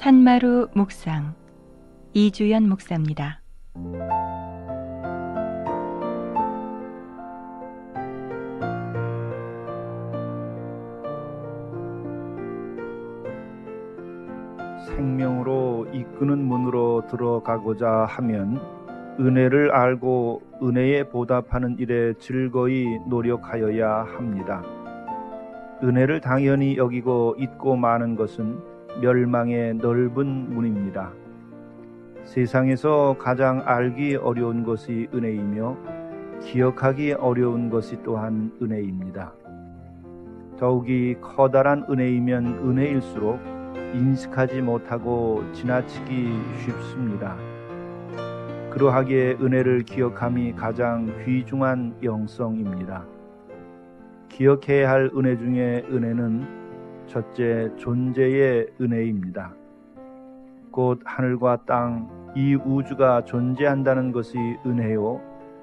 산마루 묵상 이주연 목사입니다. 생명으로 이끄는 문으로 들어가고자 하면 은혜를 알고 은혜에 보답하는 일에 즐거이 노력하여야 합니다. 은혜를 당연히 여기고 잊고 마는 것은 멸망의 넓은 문입니다. 세상에서 가장 알기 어려운 것이 은혜이며 기억하기 어려운 것이 또한 은혜입니다. 더욱이 커다란 은혜이면 은혜일수록 인식하지 못하고 지나치기 쉽습니다. 그러하기에 은혜를 기억함이 가장 귀중한 영성입니다. 기억해야 할 은혜 중에 은혜는 첫째 존재의 은혜입니다. 곧 하늘과 땅, 이 우주가 존재한다는 것이 은혜요.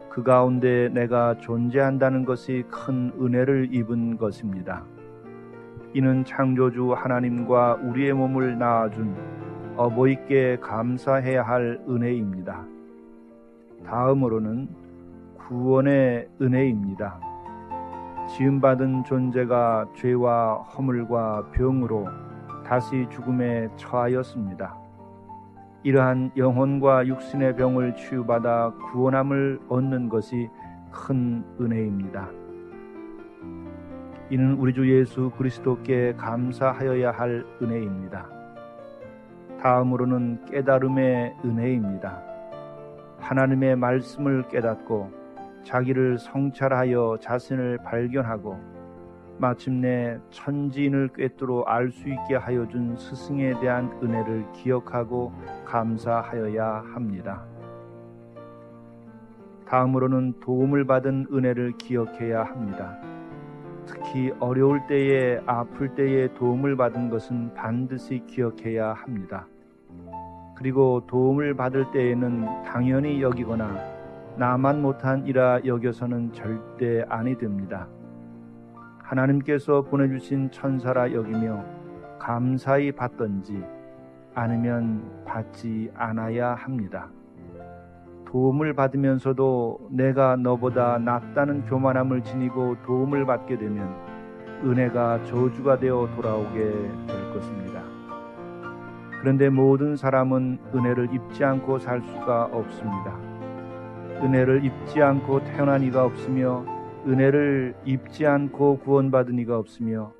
그 가운데 내가 존재한다는 것이 큰 은혜를 입은 것입니다. 이는 창조주 하나님과 우리의 몸을 낳아준 어버이께 감사해야 할 은혜입니다. 다음으로는 구원의 은혜입니다. 지음받은 존재가 죄와 허물과 병으로 다시 죽음에 처하였습니다. 이러한 영혼과 육신의 병을 치유받아 구원함을 얻는 것이 큰 은혜입니다. 이는 우리 주 예수 그리스도께 감사하여야 할 은혜입니다. 다음으로는 깨달음의 은혜입니다. 하나님의 말씀을 깨닫고 자기를 성찰하여 자신을 발견하고 마침내 천지인을 꿰뚫어 알 수 있게 하여 준 스승에 대한 은혜를 기억하고 감사하여야 합니다. 다음으로는 도움을 받은 은혜를 기억해야 합니다. 특히 어려울 때에 아플 때에 도움을 받은 것은 반드시 기억해야 합니다. 그리고 도움을 받을 때에는 당연히 여기거나 나만 못한 이라 여겨서는 절대 아니 됩니다. 하나님께서 보내주신 천사라 여기며 감사히 받던지 아니면 받지 않아야 합니다. 도움을 받으면서도 내가 너보다 낫다는 교만함을 지니고 도움을 받게 되면 은혜가 저주가 되어 돌아오게 될 것입니다. 그런데 모든 사람은 은혜를 입지 않고 살 수가 없습니다. 은혜를 입지 않고 태어난 이가 없으며 은혜를 입지 않고 구원받은 이가 없으며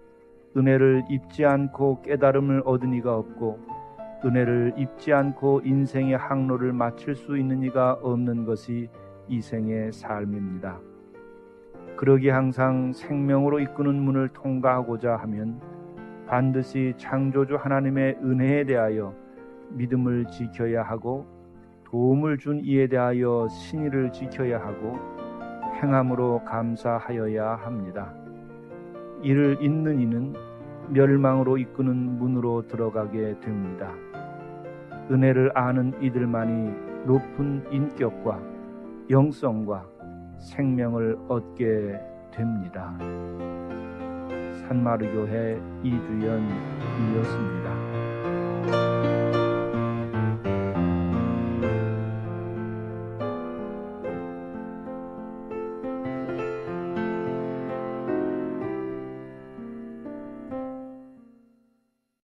은혜를 입지 않고 깨달음을 얻은 이가 없고 은혜를 입지 않고 인생의 항로를 마칠 수 있는 이가 없는 것이 이 생의 삶입니다. 그러기 항상 생명으로 이끄는 문을 통과하고자 하면 반드시 창조주 하나님의 은혜에 대하여 믿음을 지켜야 하고 도움을 준 이에 대하여 신의를 지켜야 하고 행함으로 감사하여야 합니다. 이를 잊는 이는 멸망으로 이끄는 문으로 들어가게 됩니다. 은혜를 아는 이들만이 높은 인격과 영성과 생명을 얻게 됩니다. 산마르교회 이주연이었습니다.